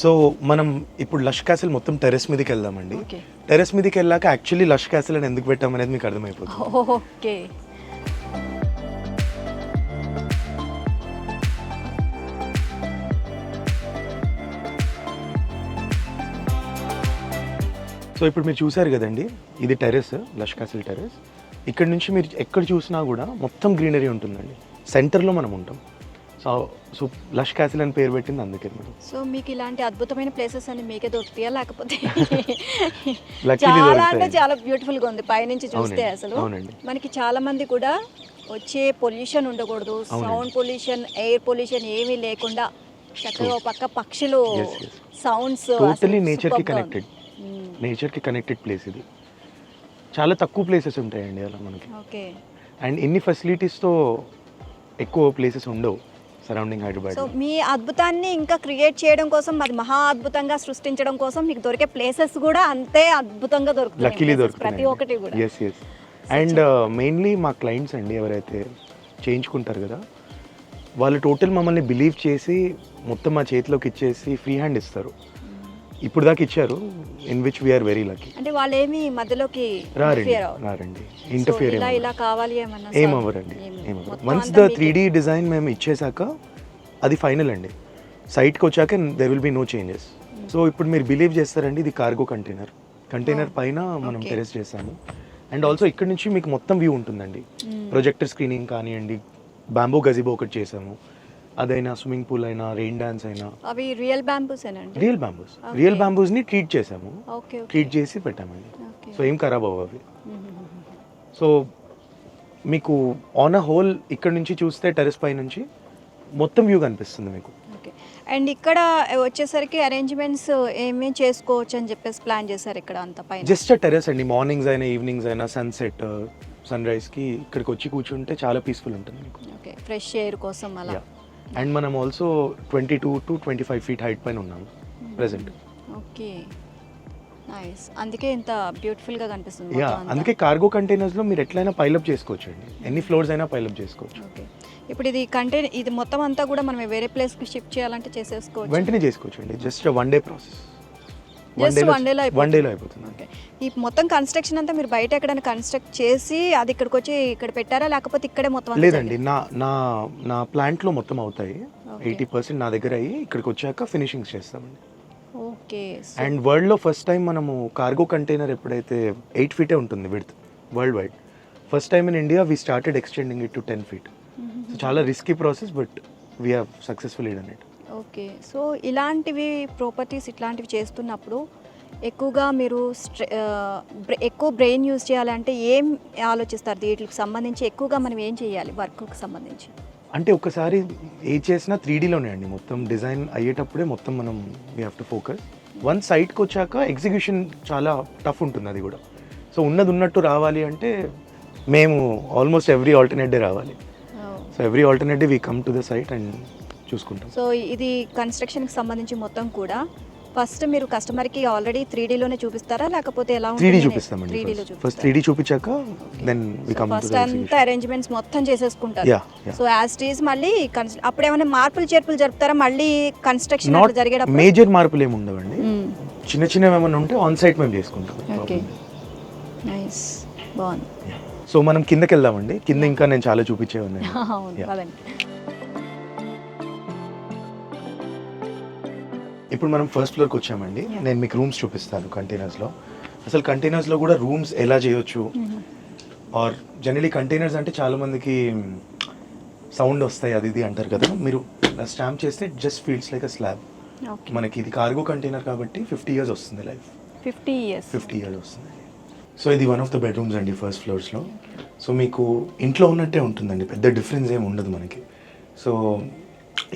So మనం ఇప్పుడు lush castle మొత్తం టెరెస్ మీదకి వెళ్దామండి. టెరెస్ మీదకి వెళ్ళాక యాక్చువల్లీ లష్ క్యాసిల్ అని ఎందుకు పెట్టాం అనేది మీకు అర్థమైపోతుంది. ఓకే. సో ఇప్పుడు మీరు చూసారు కదండి ఇది టెరెస్ లష్ క్యాసిల్ టెరెస్ ఇక్కడ నుంచి మీరు ఎక్కడ చూసినా కూడా మొత్తం గ్రీనరీ ఉంటుందండి. సెంటర్లో మనం ఉంటాం. సో సో లష్ క్యాసిల్ అని పేరు పెట్టింది అందుకే మనం సో మీకు ఇలాంటి అద్భుతమైన ప్లేసెస్ అన్ని మీకే దొరుకుతాయా లేకపోతే? చాలా అంటే. చాలా బ్యూటిఫుల్గా ఉంది. పైనుంచి చూస్తే అసలు. మనకి చాలా మంది కూడా వచ్చే పొల్యూషన్ ఉండకూడదు. సౌండ్ పొల్యూషన్ ఎయిర్ పొల్యూషన్ ఏమీ లేకుండా చక్కగా పక్క పక్షులు. సౌండ్స్ టోటలీ నేచర్కి కనెక్టెడ్ నేచర్కి కనెక్టెడ్ ప్లేస్ ఇది. చాలా తక్కువ ప్లేసెస్ ఉంటాయండి అలా మనకి. ఓకే అండ్ ఇన్ని ఫెసిలిటీస్తో ఎక్కువ ప్లేసెస్ ఉండవు. సరౌండింగ్ హైదరాబాద్ సో మీ అద్భుతాన్ని ఇంకా క్రియేట్ చేయడం కోసం అది మహా అద్భుతంగా సృష్టించడం కోసం మీకు దొరికే ప్లేసెస్ కూడా అంతే అద్భుతంగా దొరుకుతాయి. ప్రతి ఒక్కటి కూడా. ఎస్ ఎస్ అండ్ మెయిన్లీ మా క్లయింట్స్ అండి ఎవరైతే చేయించుకుంటారు కదా వాళ్ళు టోటల్ మమ్మల్ని బిలీవ్ చేసి మొత్తం మా చేతిలోకి ఇచ్చేసి ఫ్రీ హ్యాండ్ ఇస్తారు. ఇప్పుడు దాకా ఇచ్చారు in which we are very lucky అంటే వాళ్ళు ఏమి మధ్యలోకి రారండి. రారండి. ఇంటర్ఫియర్ ఇలా కావాలి ఏమన్నా ఏమవ్వరండి ఏమి- ఏమవ్వరు. Once the. Three D design మేము ఇచ్చేసాక అది ఫైనల్ అండి. సైట్కి వచ్చాక there will be no changes so ఇప్పుడు మీరు బిలీవ్ చేస్తారండి ఇది కార్గో కంటైనర్ కంటైనర్ పైన మనం. టెరెస్ చేసాము అండ్ ఆల్సో ఇక్కడ నుంచి మీకు మొత్తం వ్యూ ఉంటుందండి. Hmm. ప్రొజెక్టర్ స్క్రీనింగ్ కానివ్వండి బ్యాంబూ గజిబో ఒకటి చేసాము అదైనా స్విమ్మింగ్ పూల్ అయినా రెయిన్ డాన్స్ అయినా. అవి real bamboos real bamboos. Real బ్యాంబూస్ని treat చేసాము ఓకే ట్రీట్ చేసి పెట్టామండి. సో ఏం ఖరాబ్ అవి సో మీకు ఆన్ అ హోల్ ఇక్కడ నుంచి చూస్తే టెరెస్ పై నుంచి మొత్తం వ్యూ కనిపిస్తుంది మీకు. ఓకే. అండ్ ఇక్కడ వచ్చేసరికి అరేంజ్మెంట్స్ ఏమేమి చేసుకోవచ్చు అని చెప్పేసి ప్లాన్ చేశారు ఇక్కడ అంత పైన? జస్ట్ టెరెస్ అండి. మార్నింగ్స్ అయినా ఈవినింగ్స్ అయినా సన్సెట్ సన్ రైజ్కి ఇక్కడికి వచ్చి కూర్చుంటే చాలా పీస్ఫుల్ ఉంటుంది మీకు. ఓకే. ఫ్రెష్ ఎయిర్ కోసం అలా. అండ్ మనం also twenty two to twenty five feet height పైన ఉన్నాము ప్రెసెంట్ ఓకే నైస్ అందుకే ఇంత బ్యూటిఫుల్గా కనిపిస్తుంది యా. అందుకే కార్గో కంటైనర్స్లో మీరు ఎట్లయినా పైలప్ చేసుకోవచ్చు అండి ఎన్ని ఫ్లోర్స్ అయినా పైలప్ చేసుకోవచ్చు. ఓకే ఇప్పుడు ఇది కంటైనర్ ఇది మొత్తం అంతా కూడా మనం వేరే ప్లేస్కి షిఫ్ట్ చేయాలంటే చేసేసుకోవచ్చు? వెంటనే చేసుకోవచ్చు అండి just one day process Just one day లో వన్ డేలో అయిపోతుంది. ఓకే ఈ మొత్తం కన్స్ట్రక్షన్ అంతా మీరు బయట ఎక్కడైనా కన్స్ట్రక్ట్ చేసి అది ఇక్కడికి వచ్చి ఇక్కడ పెట్టారా? లేకపోతే ఇక్కడే మొత్తం లేదండి. నా నా నా ప్లాంట్లో మొత్తం అవుతాయి. ఎయిటీ పర్సెంట్ నా దగ్గర అయ్యి ఇక్కడికి వచ్చాక ఫినిషింగ్స్ చేస్తామండి? ఓకే అండ్ వరల్డ్లో ఫస్ట్ టైం మనము కార్గో కంటైనర్ ఎప్పుడైతే ఎయిట్ ఫీటే ఉంటుంది width world wide first time in India we started extending it to ten feet so చాలా risky process but we have successful done it okay. So ఇలాంటివి properties ఇట్లాంటివి చేస్తున్నప్పుడు ఎక్కువగా మీరు ఎక్కువ బ్రెయిన్ యూజ్ చేయాలంటే ఏం ఆలోచిస్తారు? వీటికి సంబంధించి ఎక్కువగా మనం ఏం చేయాలి? వర్క్కి సంబంధించి. అంటే ఒకసారి ఏ చేసినా త్రీ డీలోనే అండి. మొత్తం డిజైన్ అయ్యేటప్పుడే మొత్తం మనం we have to focus on సైట్కి వచ్చాక ఎగ్జిక్యూషన్ చాలా టఫ్ ఉంటుంది అది కూడా. సో ఉన్నది ఉన్నట్టు రావాలి అంటే మేము ఆల్మోస్ట్ ఎవ్రీ ఆల్టర్నేట్ డే రావాలి. So every alternate day we come to the site and చూసుకుంటాం. సో ఇది కన్స్ట్రక్షన్కి సంబంధించి మొత్తం కూడా. ఫస్ట్ మీరు కస్టమర్కి ఆల్రెడీ త్రీ డీలోనే చూపిస్తారా? లేకపోతే ఎలా త్రీ డీ ఉంటుంది చూపిస్తామండి ఫస్ట్ త్రీ డీ చూపించాక దెన్ ఫస్ట్ అంతా అరేంజ్మెంట్స్ మొత్తం చేసేసుకుంటారు. సో యాజ్ టీజ్ మళ్ళీ అప్పుడు ఏమైనా మార్పులు చేర్పులు జరుపుతారా? మళ్ళీ కన్స్ట్రక్షన్ జరిగేటప్పుడు? మేజర్ మార్పులు ఏమి ఉండవండి. మ్మ్. చిన్న చిన్నవి ఏమైనా ఉంటే ఆన్ సైట్ మేము చేసుకుంటాం. ఓకే నైస్ బాగుంది. సో మనం కిందకి వెళ్దామండి. కింద ఇంకా నేను చాలా చూపించే ఉన్నాయి ఇప్పుడు మనం ఫస్ట్ ఫ్లోర్కి వచ్చామండి. నేను మీకు రూమ్స్ చూపిస్తాను కంటైనర్స్లో అసలు కంటైనర్స్లో కూడా రూమ్స్ ఎలా చేయొచ్చు? ఆర్ జనరలీ కంటైనర్స్ అంటే చాలా మందికి సౌండ్ వస్తాయి అది ఇది అంటారు కదా. మీరు స్టాంప్ చేస్తే just feels like a slab మనకి ఇది కార్గో కంటైనర్ కాబట్టి ఫిఫ్టీ ఇయర్స్ వస్తుంది life fifty years fifty years వస్తుంది. సో ఇది వన్ ఆఫ్ ద బెడ్రూమ్స్ అండి ఫస్ట్ ఫ్లోర్స్లో సో మీకు ఇంట్లో ఉన్నట్టే ఉంటుందండి. పెద్ద డిఫరెన్స్ ఏమి ఉండదు మనకి. సో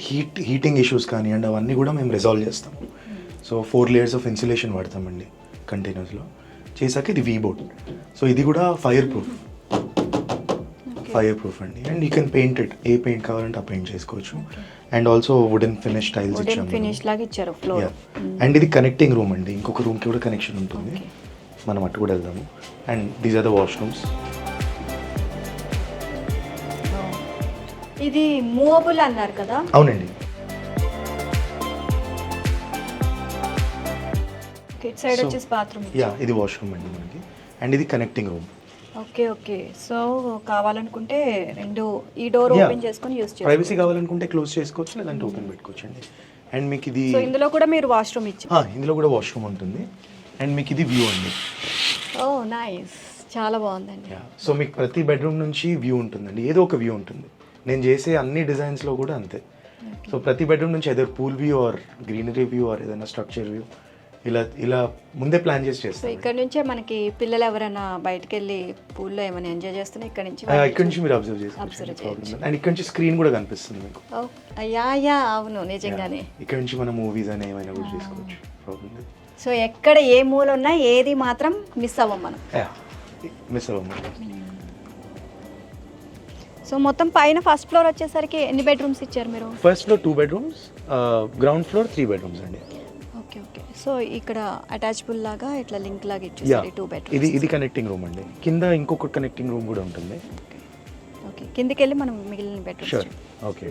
హీట్ హీటింగ్ ఇష్యూస్ కానివ్వండి అవన్నీ కూడా మేము రిజాల్వ్ చేస్తాం. So four layers of insulation వాడతామండి కంటైనర్స్లో చేశాక ఇది వీ బోర్డ్ సో ఇది కూడా ఫైర్ ప్రూఫ్ ఫైర్ ప్రూఫ్ అండి. And you can paint it a paint కావాలంటే ఆ పెయింట్ చేసుకోవచ్చు. And also wooden finish tiles ఇచ్చాము. ఫినిష్ లాగా ఇచ్చారు ఫ్లోర్ అండ్ ఇది కనెక్టింగ్ రూమ్ అండి. ఇంకొక రూమ్కి కూడా కనెక్షన్ ఉంటుంది. మనం అటు కూడా వెళ్దాము. And these are the washrooms ఇది మూవబుల్ అన్నారు కదా. అవునండి. ఇటు సైడ్ వచ్చేసి బాత్రూమ్ యా ఇది వాష్రూమ్ అండి మనకి. అండ్ ఇది connecting room okay okay so కావాలనుకుంటే రెండు ఈ డోర్. ఓపెన్ చేసుకొని యూస్ ప్రైవసీ చేసుకోవచ్చు కావాలనుకుంటే క్లోజ్ చేసుకోవచ్చు లేదంటే ఓపెన్ పెట్టుకోవచ్చు అండి అండ్ మీకు ఇది సో ఇందులో కూడా మీరు వాష్రూమ్ ఇచ్చారు ఆ, ఇందులో కూడా వాష్రూమ్ ఉంటుంది. అండ్ మీకు ఇది వ్యూ అండి. ఓ నైస్ చాలా బాగుందండి. సో మీకు ప్రతి బెడ్రూమ్ నుంచి వ్యూ ఉంటుందండి. ఏదో ఒక వ్యూ ఉంటుంది. నేను చేసే అన్ని డిజైన్స్లో కూడా అంతే. సో ప్రతి బెడ్రూమ్ నుంచి ఏదో pool view or greenery view or ఏదైనా స్ట్రక్చర్ వ్యూ ఇలా ఇలా ముందే ప్లాన్ చేసి సో చేస్తాను. ఇక్కడ నుంచే మనకి పిల్లలు ఎవరైనా బయటకు వెళ్ళి పూల్లో ఏమైనా ఎంజాయ్ చేస్తున్నా ఇక్కడ నుంచి ఇక్కడ నుంచి మీరు అబ్జర్వ్ చేసుకోవచ్చు అండ్ ఇక్కడ నుంచి స్క్రీన్ కూడా కనిపిస్తుంది మీకు. ఓ, యా యా అవును నిజంగానే. ఇక్కడ నుంచి మన మూవీస్ అని ఏమైనా కూడా చేసుకోవచ్చు ప్రాబ్లం లేదు. సో ఎక్కడ ఏ మూల ఉన్నా ఏది మాత్రం మిస్ అవ్వం మనం. మిస్ అవ్వమండి సో మొత్తం పైన ఫస్ట్ ఫ్లోర్ వచ్చేసరికి ఎన్ని బెడ్రూమ్స్ ఇచ్చారు మీరు? First floor two bedrooms ground floor three bedrooms అండి. Okay okay. సో ఇక్కడ అటాచబుల్ లాగా ఇట్లా లింక్ లాగా ఇచ్చేసారు టూ ఇది బెడ్రూమ్స్ ఇది కనెక్టింగ్ రూమ్ అండి. కింద ఇంకొక కనెక్టింగ్ రూమ్ కూడా ఉంటుంది. ఓకే కిందికి వెళ్ళి మనం మిగిలిన బెడ్రూమ్స్ షూర్ ఓకే.